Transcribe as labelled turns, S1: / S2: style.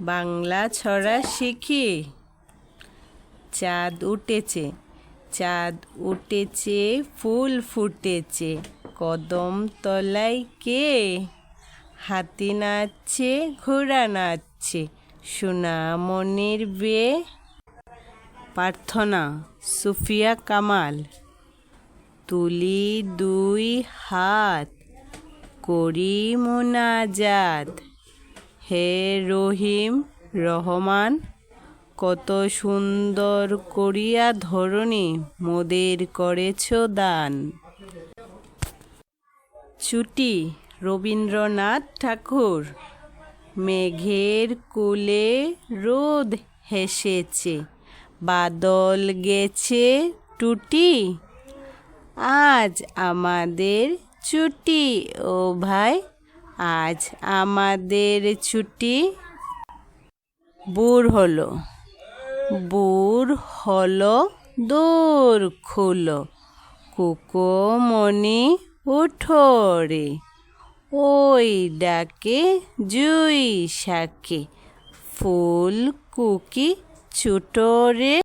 S1: বাংলা ছড়া শিখি। চাঁদ উঠেছে চাঁদ উঠেছে, ফুল ফুটেছে, কদম তলায় কে? হাতি নাচছে, ঘোড়া নাচছে সোনামণির বে। প্রার্থনা, সুফিয়া কামাল। তুলি দুই হাত, করি মোনাজাত। হে রহিম, রহমান, কত সুন্দর করিয়া ধরণী মোদের করেছ দান। ছুটি রবীন্দ্রনাথ ঠাকুর, মেঘের কুলে রোদ হেসেছে, বাদল গেছে টুটি। আজ আমাদের ছুটি ও ভাই আজ আমাদের ছুটি বুর হলো। বুর হলো, দূর খুলো। কুকোমণি উঠো রে। ওই ডাকে জুই শাকে। ফুল কুকি ছুটো রে।